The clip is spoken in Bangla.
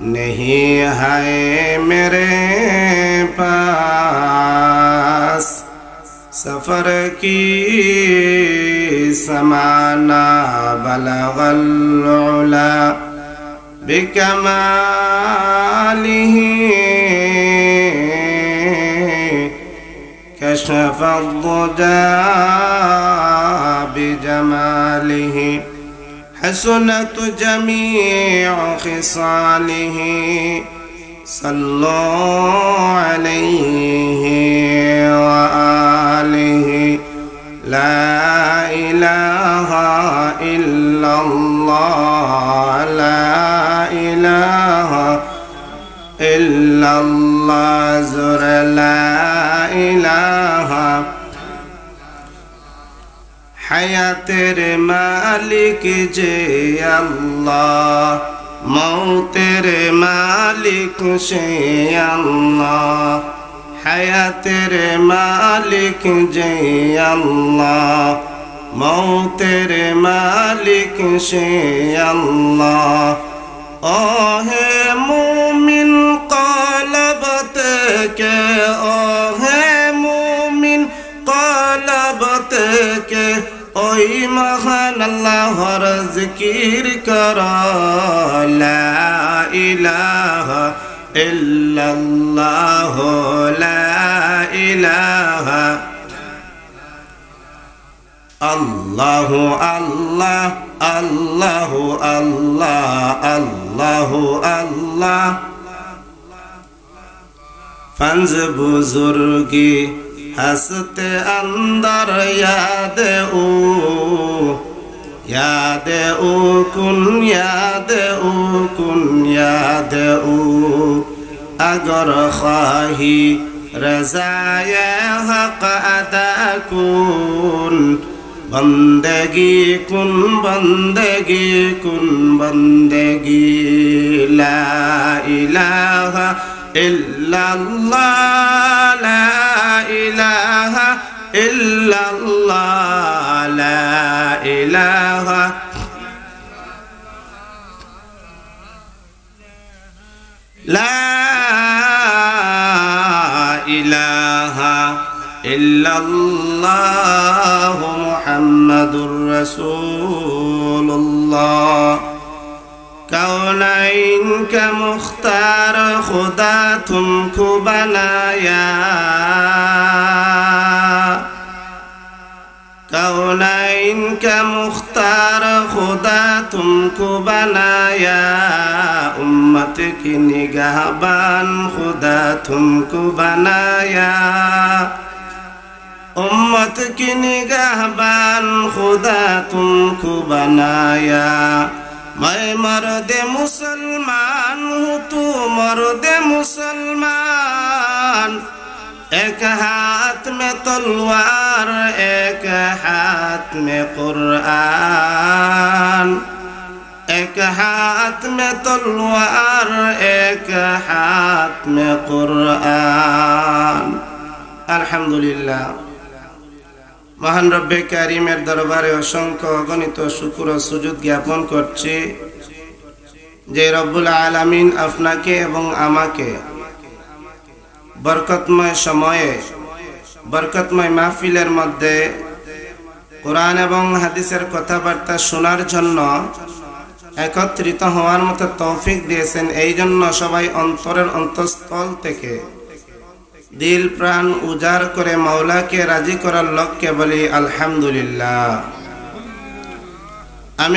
नहीं है मेरे पास सफर की समाना बलगल्ला بكماله كشف الضجى بجماله حسنت جميع خصاله صلوا عليه وآله. لا إله إلا الله لا إله إلا الله زر হায়াতের মালিক যে আল্লাহ, মৌতের মালিক সে আল্লাহ, হায়াতের মালিক যে আল্লাহ, মৌতের মালিক সে আল্লাহ। ও হে মুমিন কলব থেকে ও মুমিন কলব থেকে ওই মহান আল্লাহর জিকির কর, লা ইলাহা ইল্লাল্লাহ, লা ইলাহা আল্লাহ আল্লাহ আল্লাহ আল্লাহ আল্লাহ আল্লাহ। ফাঞ্জ বুজুর্গি, হাসতে আন্দার, ইয়াদ ও يا دعوكن يا دعوكن يا دعو اگر خواهی رضای حق ادا کن بندگی کن بندگی کن بندگی لا اله الا الله لا اله الا الله ইলাহা ইল্লাল্লাহ মুহাম্মাদুর রাসূলুল্লাহ। কাউনাইন কা মুখতার খুদা তুমকু বানায়া কাউনাইন কা মুখতার খুদা তুমকু বানায়া उम्मत की निगाहबान खुदा तुमको बनाया उम्मत की निगाहबान खुदा तुमको बनाया मैं मर्द मुसलमान हूँ तू मर्द मुसलमान एक हाथ में तलवार एक हाथ में कुरान এক হাত মে তলোয়ার, এক হাত মে قرآن আলহামদুলিল্লাহ। মহান রব্বে কারিমের দরবারে অসংখ্য অগণিত শুকুর সুযোগ জ্ঞাপন করছি। যে রব্বুল আলামিন আপনাকে এবং আমাকে বরকতময় সময়ে, বরকতময় মাহফিলের মধ্যে কোরআন এবং হাদিসের কথাবার্তা শোনার জন্য একত্রিত হওয়ার মতো তৌফিক দিয়েছেন। এই জন্য সবাই অন্তরের অন্তঃস্থল থেকে দিল প্রাণ উজাড় করে মাওলাকে রাজি করার লক্ষ্যে বলি, আলহামদুলিল্লাহ। আমি